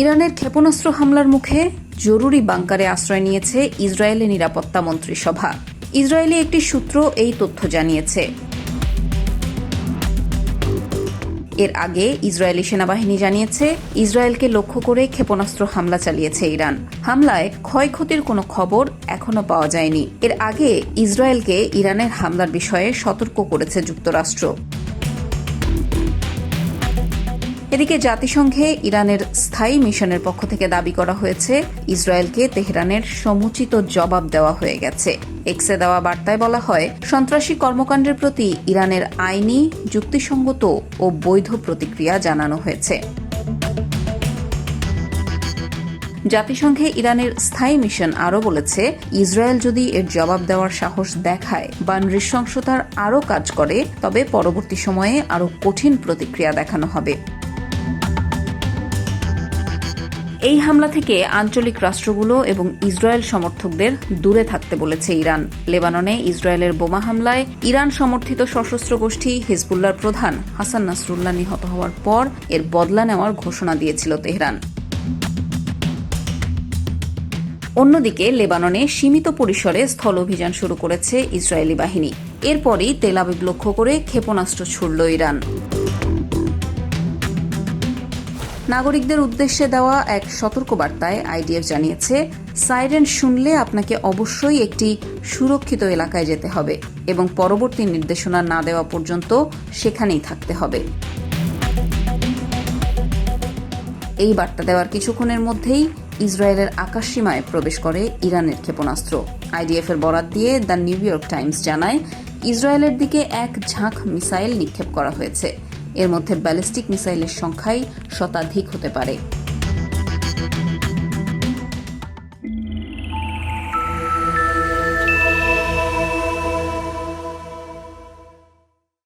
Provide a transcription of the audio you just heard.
ইরানের ক্ষেপণাস্ত্র হামলার মুখে জরুরি বাংকারে আশ্রয় নিয়েছে ইসরায়েলের নিরাপত্তা মন্ত্রিসভা। ইসরায়েলি একটি সূত্র এই তথ্য জানিয়েছে। এর আগে ইসরায়েলি সেনাবাহিনী জানিয়েছে, ইসরায়েলকে লক্ষ্য করে ক্ষেপণাস্ত্র হামলা চালিয়েছে ইরান। হামলায় ক্ষয়ক্ষতির কোনো খবর এখনও পাওয়া যায়নি। এর আগে ইসরায়েলকে ইরানের হামলার বিষয়ে সতর্ক করেছে যুক্তরাষ্ট্র। এদিকে জাতিসংঘে ইরানের স্থায়ী মিশনের পক্ষ থেকে দাবি করা হয়েছে, ইসরায়েলকে তেহরানের সমুচিত জবাব দেওয়া হয়ে গেছে। এক্সে দেওয়া বার্তায় বলা হয়, সন্ত্রাসী কর্মকাণ্ডের প্রতি ইরানের আইনি, যুক্তিসঙ্গত ও বৈধ প্রতিক্রিয়া জানানো হয়েছে। জাতিসংঘে ইরানের স্থায়ী মিশন আরও বলেছে, ইসরায়েল যদি এর জবাব দেওয়ার সাহস দেখায় বা নৃশংসতার আরও কাজ করে, তবে পরবর্তী সময়ে আরও কঠিন প্রতিক্রিয়া দেখানো হবে। এই হামলা থেকে আঞ্চলিক রাষ্ট্রগুলো এবং ইসরায়েল সমর্থকদের দূরে থাকতে বলেছে ইরান। লেবাননে ইসরায়েলের বোমা হামলায় ইরান সমর্থিত সশস্ত্র গোষ্ঠী হিজবুল্লার প্রধান হাসান নাসরুল্লাহ নিহত হওয়ার পর এর বদলা নেওয়ার ঘোষণা দিয়েছিল তেহরান। অন্যদিকে লেবাননে সীমিত পরিসরে স্থল অভিযান শুরু করেছে ইসরায়েলি বাহিনী। এরপরই তেলাবিব লক্ষ্য করে ক্ষেপণাস্ত্র ছুড়ল ইরান। নাগরিকদের উদ্দেশ্যে দেওয়া এক সতর্কবার্তায় আইডিএফ জানিয়েছে, সাইরেন শুনলে আপনাকে অবশ্যই একটি সুরক্ষিত এলাকায় যেতে হবে এবং পরবর্তী নির্দেশনা না দেওয়া পর্যন্ত সেখানেই থাকতে হবে। এই বার্তা দেওয়ার কিছুক্ষণের মধ্যেই ইসরায়েলের আকাশসীমায় প্রবেশ করে ইরানের ক্ষেপণাস্ত্র। আইডিএফ এর বরাত দিয়ে দ্য নিউ ইয়র্ক টাইমস জানায়, ইসরায়েলের দিকে এক ঝাঁক মিসাইল নিক্ষেপ করা হয়েছে। এর মধ্যে ব্যালিস্টিক মিসাইলের সংখ্যাই শতাধিক হতে পারে।